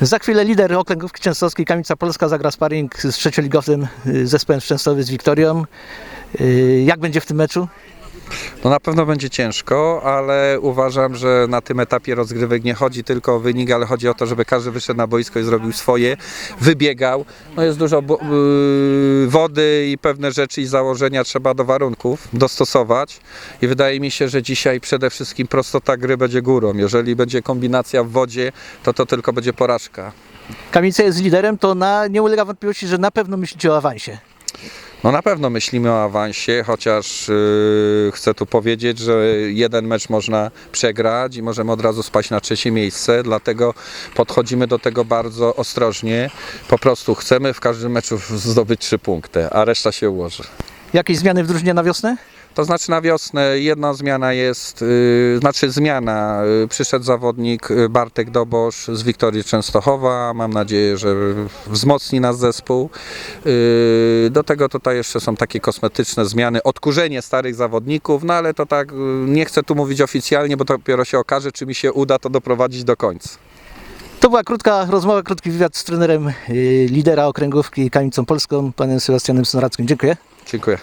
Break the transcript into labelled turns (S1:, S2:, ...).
S1: Za chwilę lider okręgówki częstochowskiej Kamica Polska zagra sparring z trzecioligowym y, zespołem z Częstochowy z Wiktorią. Y, Jak będzie w tym meczu?
S2: No na pewno będzie ciężko, ale uważam, że na tym etapie rozgrywek nie chodzi tylko o wynik, ale chodzi o to, żeby każdy wyszedł na boisko i zrobił swoje, wybiegał. No jest dużo yy, wody i pewne rzeczy i założenia trzeba do warunków dostosować i wydaje mi się, że dzisiaj przede wszystkim prostota gry będzie górą. Jeżeli będzie kombinacja w wodzie, to to tylko będzie porażka.
S1: Kamica jest liderem, to na, nie ulega wątpliwości, że na pewno myślicie o awansie.
S2: No na pewno myślimy o awansie, chociaż yy, chcę tu powiedzieć, że jeden mecz można przegrać i możemy od razu spaść na trzecie miejsce, dlatego podchodzimy do tego bardzo ostrożnie. Po prostu chcemy w każdym meczu zdobyć trzy punkty, a reszta się ułoży.
S1: Jakieś zmiany w drużynie na wiosnę?
S2: To znaczy na wiosnę jedna zmiana jest, yy, znaczy zmiana, yy, przyszedł zawodnik yy, Bartek Dobosz z Wiktorii Częstochowa, mam nadzieję, że wzmocni nas zespół. Yy, do tego tutaj jeszcze są takie kosmetyczne zmiany, odkurzenie starych zawodników, no ale to tak, yy, nie chcę tu mówić oficjalnie, bo to dopiero się okaże, czy mi się uda to doprowadzić do końca.
S1: To była krótka rozmowa, krótki wywiad z trenerem y, lidera okręgówki Kamicą Polską, panem Sebastianem Snorackim. Dziękuję.
S2: Dziękuję.